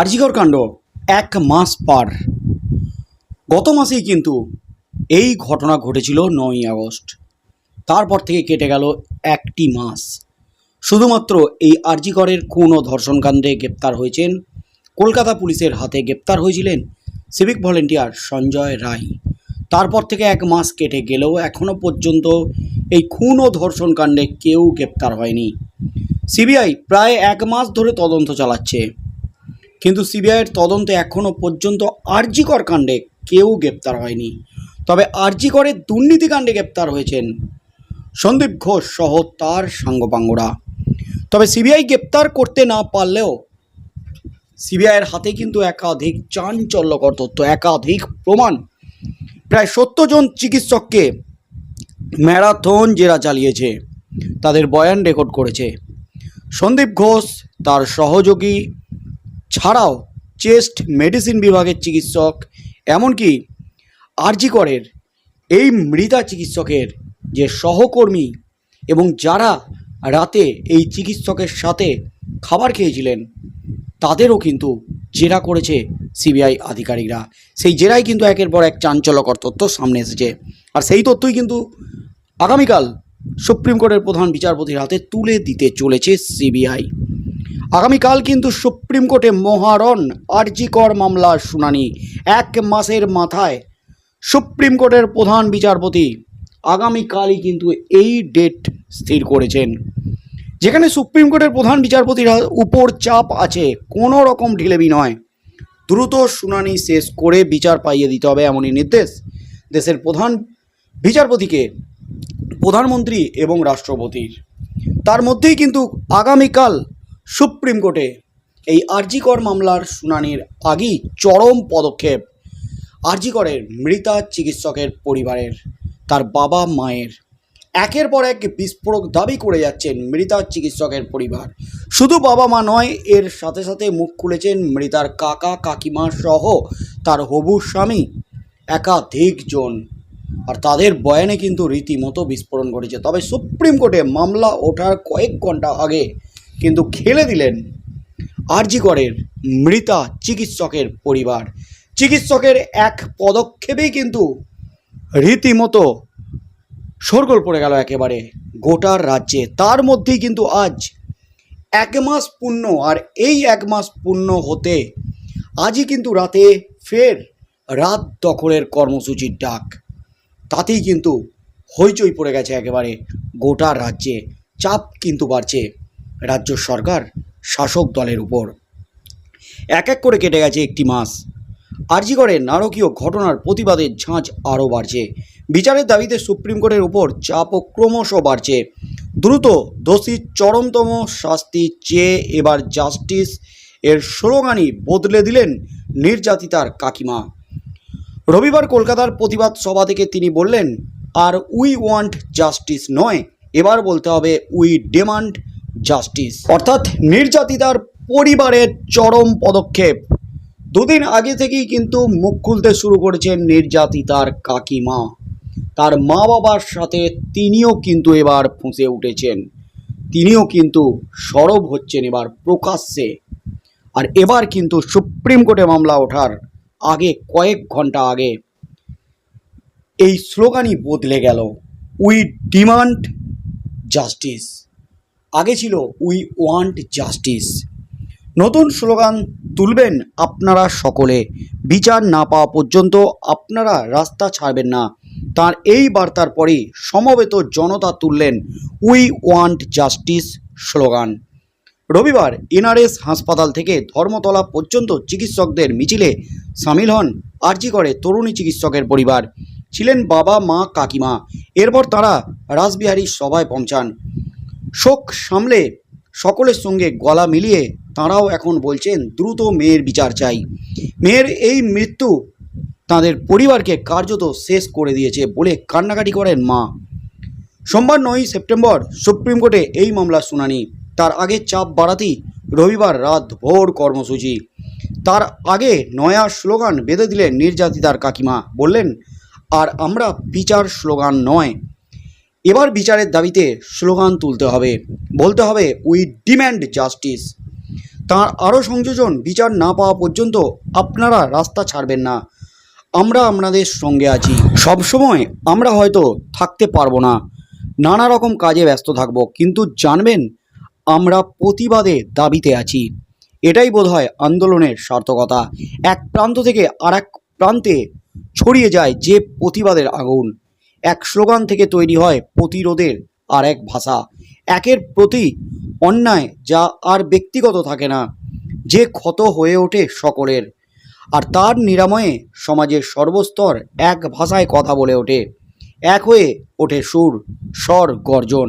আরজিকর কাণ্ড এক মাস পার। গত মাসেই কিন্তু এই ঘটনা ঘটেছিল নয়ই আগস্ট। তারপর থেকে কেটে গেল একটি মাস। শুধুমাত্র এই আরজিকরের খুন ও ধর্ষণকাণ্ডে গ্রেপ্তার হয়েছেন, কলকাতা পুলিশের হাতে গ্রেপ্তার হয়েছিলেন সিভিক ভলেন্টিয়ার সঞ্জয় রায়। তারপর থেকে এক মাস কেটে গেলেও এখনও পর্যন্ত এই খুন ও ধর্ষণকাণ্ডে কেউ গ্রেপ্তার হয়নি। সিবিআই প্রায় এক মাস ধরে তদন্ত চালাচ্ছে। কিন্তু সিবিআইয়ের তদন্তে এখনও পর্যন্ত আরজিকর কাণ্ডে কেউ গ্রেপ্তার হয়নি। তবে আরজিকরের দুর্নীতিকাণ্ডে গ্রেপ্তার হয়েছেন সন্দীপ ঘোষ সহ তার সাঙ্গপাঙ্গরা। তবে সিবিআই গ্রেপ্তার করতে না পারলেও সিবিআইয়ের হাতে কিন্তু একাধিক চাঞ্চল্যকর তথ্য, একাধিক প্রমাণ। প্রায় সত্তর জন চিকিৎসককে ম্যারাথন জেরা চালিয়েছে, তাদের বয়ান রেকর্ড করেছে। সন্দীপ ঘোষ তার সহযোগী ছাড়াও চেস্ট মেডিসিন বিভাগের চিকিৎসক, এমনকি আরজিকরের এই মৃতা চিকিৎসকের যে সহকর্মী এবং যারা রাতে এই চিকিৎসকের সাথে খাবার খেয়েছিলেন, তাদেরও কিন্তু জেরা করেছে সিবিআই আধিকারিকরা। সেই জেরাই কিন্তু একের পর এক চাঞ্চল্যকর তথ্য সামনে এসেছে। আর সেই তথ্যই কিন্তু আগামীকাল সুপ্রিম কোর্টের প্রধান বিচারপতির হাতে তুলে দিতে চলেছে সিবিআই। আগামীকাল কিন্তু সুপ্রিম কোর্টে মহারণ আরজিকর মামলার শুনানি, এক মাসের মাথায়। সুপ্রিম কোর্টের প্রধান বিচারপতি আগামীকালই কিন্তু এই ডেট স্থির করেছেন। যেখানে সুপ্রিম কোর্টের প্রধান বিচারপতির উপর চাপ আছে, কোনো রকম ঢিলেবি নয়। দ্রুত শুনানি শেষ করে বিচার পাইয়ে দিতে হবে এমনই নির্দেশ দেশের প্রধান বিচারপতিকে, প্রধানমন্ত্রী এবং রাষ্ট্রপতির। তার মধ্যেই কিন্তু আগামীকাল সুপ্রিম কোর্টে এই আরজিকর মামলার শুনানির আগেই চরম পদক্ষেপ আরজিকরের মৃতা চিকিৎসকের পরিবারের, তার বাবা মায়ের। একের পর এক বিস্ফোরক দাবি করে যাচ্ছেন মৃতা চিকিৎসকের পরিবার। শুধু বাবা মা নয়, এর সাথে সাথে মুখ খুলেছেন মৃতার কাকা, কাকিমা সহ তার হবু স্বামী একাধিক জন। আর তাদের বয়ানে কিন্তু রীতিমতো বিস্ফোরণ ঘটেছে। তবে সুপ্রিম কোর্টে মামলা ওঠার কয়েক ঘণ্টা আগে কিন্তু খেলে দিলেন আরজিকরের মৃতা চিকিৎসকের পরিবার। চিকিৎসকের এক পদক্ষেপেই কিন্তু রীতিমতো শোরগোল পড়ে গেল একেবারে গোটার রাজ্যে। তার মধ্যেই কিন্তু আজ এক মাস পূর্ণ আর এই এক মাস পূর্ণ হতে আজই কিন্তু রাতে ফের রাত দখলের কর্মসূচির ডাক। তাতেই কিন্তু হইচই পড়ে গেছে একেবারে গোটা রাজ্যে। চাপ কিন্তু বাড়ছে। রাজ্য সরকার শাসক দলের উপর। এক এক করে কেটে গেছে একটি মাস। আরজিগড়ে নারকীয় ঘটনার প্রতিবাদের ঝাঁঝ আরও বাড়ছে। বিচারের দাবিতে সুপ্রিম কোর্টের উপর চাপও ক্রমশ বাড়ছে। দ্রুত দোষীর চরমতম শাস্তি চেয়ে এবার জাস্টিস এর স্লোগানই বদলে দিলেন নির্যাতিতার কাকিমা। রবিবার কলকাতার প্রতিবাদ সভা থেকে তিনি বললেন, আর উই ওয়ান্ট জাস্টিস নয়, এবার বলতে হবে উই ডিমান্ড জাস্টিস অর্থাৎ নির্যাতিতার পরিবারের চরম পদক্ষেপ। দুদিন আগে থেকেই কিন্তু মুখ খুলতে শুরু করেছেন নির্যাতিতার কাকিমা। তার মা বাবার সাথে তিনিও কিন্তু এবার ফুঁসে উঠেছেন। তিনিও কিন্তু সরব হচ্ছেন এবার প্রকাশ্যে। আর এবার কিন্তু সুপ্রিম কোর্টে মামলা ওঠার আগে কয়েক ঘণ্টা আগে এই স্লোগানই বদলে গেল উই ডিমান্ড জাস্টিস আগে ছিল উই ওয়ান্ট জাস্টিস। নতুন স্লোগান তুলবেন আপনারা সকলে। বিচার না পাওয়া পর্যন্ত আপনারা রাস্তা ছাড়বেন না। তার এই বার্তার পরেই সমবেত জনতা তুললেন উই ওয়ান্ট জাস্টিস স্লোগান। রবিবার এনআরএস হাসপাতাল থেকে ধর্মতলা পর্যন্ত চিকিৎসকদের মিছিলে সামিল হন আরজি করে তরুণী চিকিৎসকের পরিবার। ছিলেন বাবা, মা, কাকিমা। এরপর তারা রাসবিহারীর সভায় পৌঁছান। শোক সামলে সকলের সঙ্গে গলা মিলিয়ে তাঁরাও এখন বলছেন, দ্রুত মেয়ের বিচার চাই। মেয়ের এই মৃত্যু তাদের পরিবারকে কার্যত শেষ করে দিয়েছে বলে কান্নাকাটি করেন মা। সোমবার নয়ই সেপ্টেম্বর সুপ্রিম কোর্টে এই মামলার শুনানি। তার আগে চাপ বাড়াতেই রবিবার রাত ভোর কর্মসূচি। তার আগে নয়া স্লোগান বেঁধে দিলেন নির্যাতিতার কাকিমা। বললেন, আর আমরা বিচার স্লোগান নয়। এবার বিচারের দাবিতে স্লোগান তুলতে হবে। বলতে হবে উই ডিম্যান্ড জাস্টিস তার আরও সংযোজন, বিচার না পাওয়া পর্যন্ত আপনারা রাস্তা ছাড়বেন না। আমরা আপনাদের সঙ্গে আছি। সবসময় আমরা হয়তো থাকতে পারব না। নানা রকম কাজে ব্যস্ত থাকব, কিন্তু জানবেন, আমরা প্রতিবাদে দাবিতে আছি। এটাই বোধহয় আন্দোলনের সার্থকতা। এক প্রান্ত থেকে আর এক প্রান্তে ছড়িয়ে যায় যে প্রতিবাদের আগুন। এক স্লোগান থেকে তৈরি হয় প্রতিরোধের আর এক ভাষা। একের প্রতি অন্যায় যা আর ব্যক্তিগত থাকে না, যে ক্ষত হয়ে ওঠে সকলের। আর তার নিরাময়ে সমাজের সর্বস্তর এক ভাষায় কথা বলে ওঠে। এক হয়ে ওঠে সুর, স্বর, গর্জন।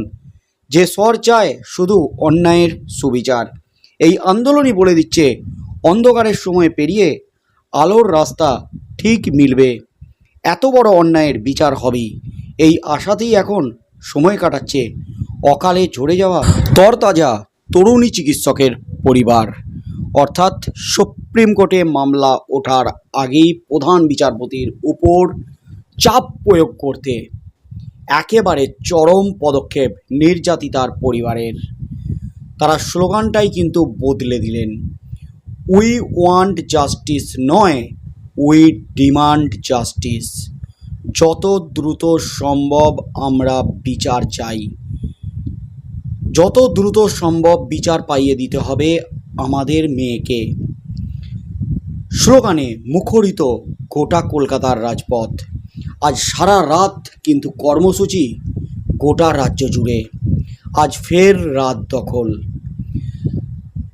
যে স্বর চায় শুধু অন্যায়ের সুবিচার। এই আন্দোলনই বলে দিচ্ছে, অন্ধকারের সময় পেরিয়ে আলোর রাস্তা ঠিক মিলবে। এত বড় অন্যায়ের বিচার হবেই এই আশাতেই এখন সময় কাটাচ্ছে অকালে ঝরে যাওয়া তরতাজা তরুণী চিকিৎসকের পরিবার। অর্থাৎ সুপ্রিম কোর্টে মামলা ওঠার আগেই প্রধান বিচারপতির উপর চাপ প্রয়োগ করতে একেবারে চরম পদক্ষেপ নির্যাতিতার পরিবারের। তারা স্লোগানটাই কিন্তু বদলে দিলেন। উই ওয়ান্ট জাস্টিস নয় উই ডিমান্ড জাস্টিস। যত দ্রুত সম্ভব আমরা বিচার চাই। যত দ্রুত সম্ভব বিচার পাইয়ে দিতে হবে আমাদের মেয়েকে। স্লোগানে মুখরিত গোটা কলকাতার রাজপথ। আজ সারা রাত কিন্তু কর্মসূচি গোটা রাজ্য জুড়ে। আজ ফের রাত দখল।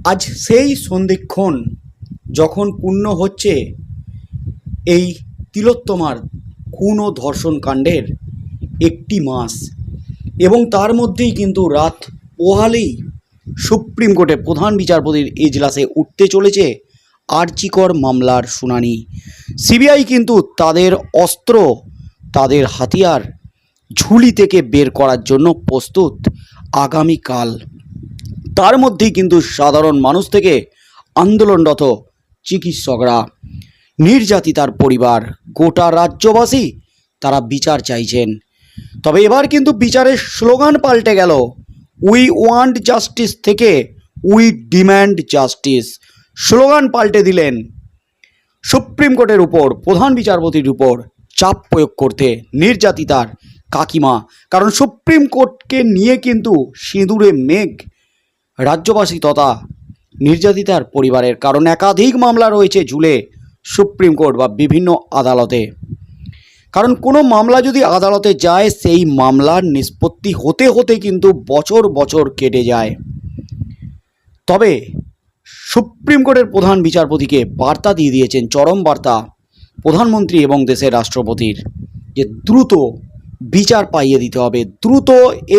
আজ সেই সন্ধিক্ষণ যখন পূর্ণ হচ্ছে এই তিলোত্তমার খুন ও ধর্ষণ কাণ্ডের একটি মাস। এবং তার মধ্যেই কিন্তু রাত পোহালেই সুপ্রিম কোর্টে প্রধান বিচারপতির এজলাসে উঠতে চলেছে আর্চিকর মামলার শুনানি। সিবিআই কিন্তু তাদের অস্ত্র, তাদের হাতিয়ার ঝুলি থেকে বের করার জন্য প্রস্তুত আগামীকাল। তার মধ্যেই কিন্তু সাধারণ মানুষ থেকে আন্দোলনরত চিকিৎসকরা নির্যাতিতার পরিবার। গোটা রাজ্যবাসী তারা বিচার চাইছেন। তবে এবার কিন্তু বিচারের স্লোগান পাল্টে গেল। উই ওয়ান্ট জাস্টিস থেকে উই ডিম্যান্ড জাস্টিস। স্লোগান পাল্টে দিলেন। সুপ্রিম কোর্টের উপর, প্রধান বিচারপতির উপর চাপ প্রয়োগ করতে নির্যাতিতার কাকিমা। কারণ সুপ্রিম কোর্টকে নিয়ে কিন্তু সিঁদুরে মেঘ। রাজ্যবাসী তথা নির্যাতিতার পরিবারের। কারণ একাধিক মামলা রয়েছে ঝুলে সুপ্রিম কোর্ট বা বিভিন্ন আদালতে। কারণ কোনো মামলা যদি আদালতে যায়, সেই মামলার নিষ্পত্তি হতে হতে কিন্তু বছর বছর কেটে যায়। তবে সুপ্রিম কোর্টের প্রধান বিচারপতিকে বার্তা দিয়ে দিয়েছেন চরম বার্তা প্রধানমন্ত্রী এবং দেশের রাষ্ট্রপতির যে দ্রুত বিচার পাইয়ে দিতে হবে, দ্রুত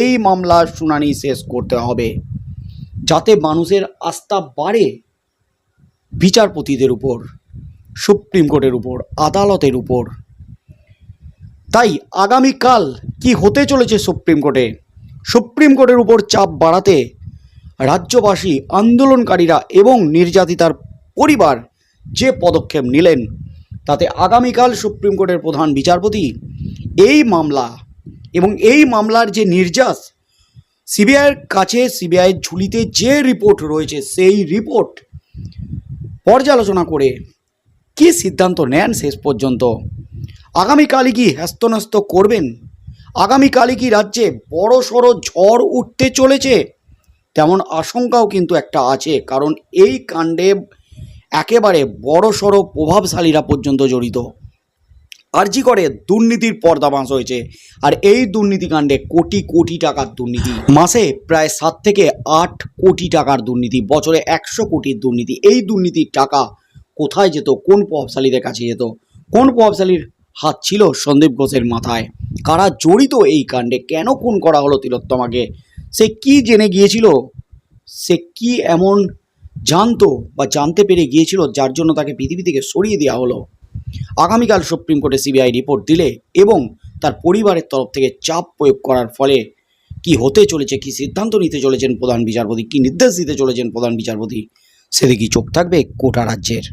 এই মামলার শুনানি শেষ করতে হবে, যাতে মানুষের আস্থা বাড়ে বিচারপতিদের উপর। সুপ্রিম কোর্টের উপর, আদালতের উপর। তাই আগামীকাল কি হতে চলেছে সুপ্রিম কোর্টে? সুপ্রিম কোর্টের উপর চাপ বাড়াতে রাজ্যবাসী, আন্দোলনকারীরা এবং নির্যাতিতার পরিবার যে পদক্ষেপ নিলেন, তাতে আগামীকাল সুপ্রিম কোর্টের প্রধান বিচারপতি এই মামলা এবং এই মামলার যে নির্যাস, সিবিআইয়ের কাছে, সিবিআইয়ের ঝুলিতে যে রিপোর্ট রয়েছে, সেই রিপোর্ট পর্যালোচনা করে কি সিদ্ধান্ত নেন শেষ পর্যন্ত? আগামীকালই কি হ্যাস্তন্যস্ত করবেন? আগামীকালই কি রাজ্যে বড় সড়ো ঝড় উঠতে চলেছে? তেমন আশঙ্কাও কিন্তু একটা আছে, কারণ এই কাণ্ডে একেবারে বড় সড়ো প্রভাবশালীরা পর্যন্ত জড়িত। আরজি করে দুর্নীতির পর্দাবাঁশ হয়েছে, আর এই দুর্নীতিকাণ্ডে কোটি কোটি টাকার দুর্নীতি। মাসে প্রায় সাত থেকে আট কোটি টাকার দুর্নীতি, বছরে একশো কোটির দুর্নীতি, এই দুর্নীতির টাকা কোথায় যেত? কোন প্রভাবশালীদের কাছে যেত? কোন প্রভাবশালীর হাত ছিল সন্দীপ ঘোষের মাথায়? কারা জড়িত এই কাণ্ডে? কেন খুন করা হলো তিলোত্তমাকে? সে কি জেনে গিয়েছিল? সে কি এমন জানতো বা জানতে পেরে গিয়েছিল যার জন্য তাকে পৃথিবী থেকে সরিয়ে দেওয়া হলো? আগামীকাল সুপ্রিম কোর্টে সিবিআই রিপোর্ট দিলে এবং তার পরিবারের তরফ থেকে চাপ প্রয়োগ করার ফলে কি হতে চলেছে, কি সিদ্ধান্ত নিতে চলেছেন প্রধান বিচারপতি, কি নির্দেশ দিতে চলেছেন প্রধান বিচারপতি, সেদিকেই চোখ থাকবে কোটা রাজ্যের।